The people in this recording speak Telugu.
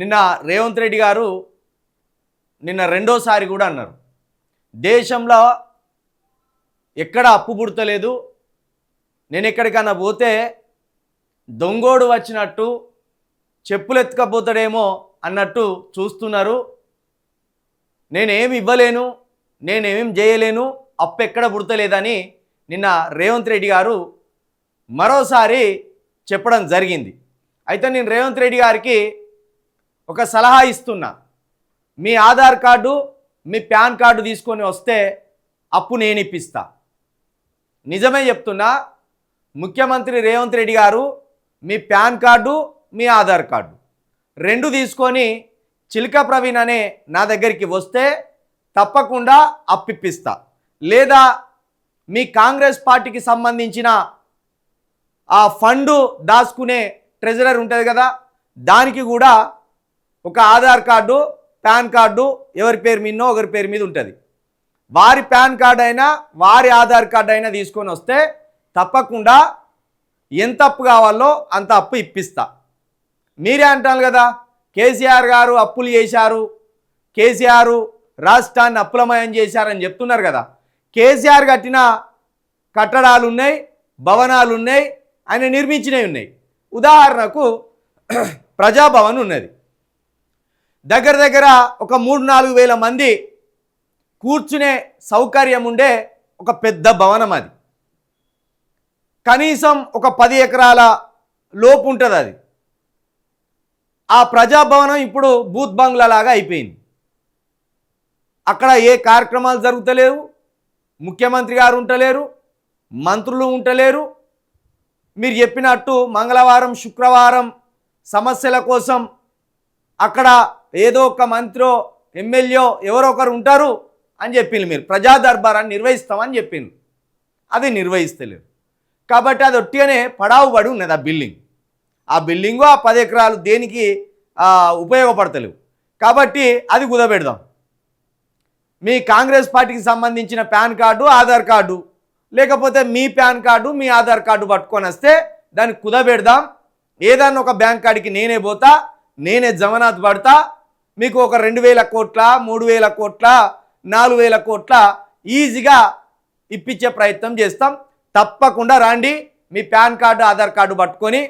నిన్న రేవంత్ రెడ్డి గారు నిన్న రెండోసారి కూడా అన్నారు. దేశంలో ఎక్కడ అప్పు పుడతలేదు నేను ఎక్కడికన్నా పోతే దొంగోడు వచ్చినట్టు చెప్పులు ఎత్తుకపోతాడేమో అన్నట్టు చూస్తున్నారు. నేనేమి ఇవ్వలేను నేనేం చేయలేను అప్పు ఎక్కడ పుడతలేదని నిన్న రేవంత్ రెడ్డి గారు మరోసారి చెప్పడం జరిగింది. అయితే నేను రేవంత్ రెడ్డి గారికి ఒక సలహా ఇస్తున్నా. మీ ఆధార్ కార్డు మీ పాన్ కార్డు తీసుకొని వస్తే అప్పు నేను ఇప్పిస్తా. నిజమే చెప్తున్నా ముఖ్యమంత్రి రేవంత్ రెడ్డి గారు మీ పాన్ కార్డు మీ ఆధార్ కార్డు. రెండు తీసుకొని చిలక ప్రవీణ్ అనే నా దగ్గరికి వస్తే తప్పకుండా అప్పిప్పిస్తా లేదా మీ కాంగ్రెస్ పార్టీకి సంబంధించిన ఆ ఫండు దాచుకునే ట్రెజరర్ ఉంటుంది కదా దానికి కూడా ఒక ఆధార్ కార్డు పాన్ కార్డు ఎవరి పేరు మీదనో ఒకరి పేరు మీద ఉంటుంది. వారి పాన్ కార్డు అయినా వారి ఆధార్ కార్డు అయినా తీసుకొని వస్తే తప్పకుండా ఎంత అప్పు కావాలో అంత అప్పు ఇప్పిస్తా. మీరే అంటారు కదా కేసీఆర్ గారు అప్పులు చేశారు కేసీఆర్ రాష్ట్రాన్ని అప్పులమయం చేశారని చెప్తున్నారు కదా. కేసీఆర్ కట్టిన కట్టడాలు ఉన్నాయి భవనాలు ఉన్నాయి ఆయన నిర్మించినవి ఉన్నాయి. ఉదాహరణకు ప్రజాభవన్ ఉన్నది. దగ్గర దగ్గర ఒక మూడు నాలుగు వేల మంది కూర్చునే సౌకర్యం ఉండే ఒక పెద్ద భవనం అది. కనీసం ఒక పది ఎకరాల లోపు ఉంటుంది అది. ఆ ప్రజాభవనం ఇప్పుడు బూత్ బంగ్లా లాగా అయిపోయింది. అక్కడ ఏ కార్యక్రమాలు జరుగుతలేవు ముఖ్యమంత్రి గారు ఉంటలేరు మంత్రులు ఉంటలేరు. మీరు చెప్పినట్టు మంగళవారం శుక్రవారం సమస్యల కోసం అక్కడ ఏదో ఒక మంత్రో ఎమ్మెల్యే ఎవరో ఒకరు ఉంటారు అని చెప్పింది మీరు. ప్రజా దర్బారాన్ని నిర్వహిస్తామని చెప్పింది అది నిర్వహిస్తలేరు కాబట్టి అది ఒట్టిగానే పడావు పడి ఉన్నది ఆ బిల్డింగ్. ఆ బిల్డింగు ఆ పది ఎకరాలు దేనికి ఉపయోగపడతలేవు. కాబట్టి అది కుదబెడదాం మీ కాంగ్రెస్ పార్టీకి సంబంధించిన పాన్ కార్డు ఆధార్ కార్డు లేకపోతే మీ పాన్ కార్డు మీ ఆధార్ కార్డు పట్టుకొని వస్తే దాన్ని కుదబెడదాం. ఏదన్నా ఒక బ్యాంక్ కాడికి నేనే పోతా నేనే జమనాథ్ పడతా మీకు ఒక రెండు వేల కోట్ల మూడు వేల కోట్ల నాలుగు వేల కోట్ల ఈజీగా ఇప్పించే ప్రయత్నం చేస్తాం. తప్పకుండా రాండి. మీ పాన్ కార్డు ఆధార్ కార్డు పట్టుకొని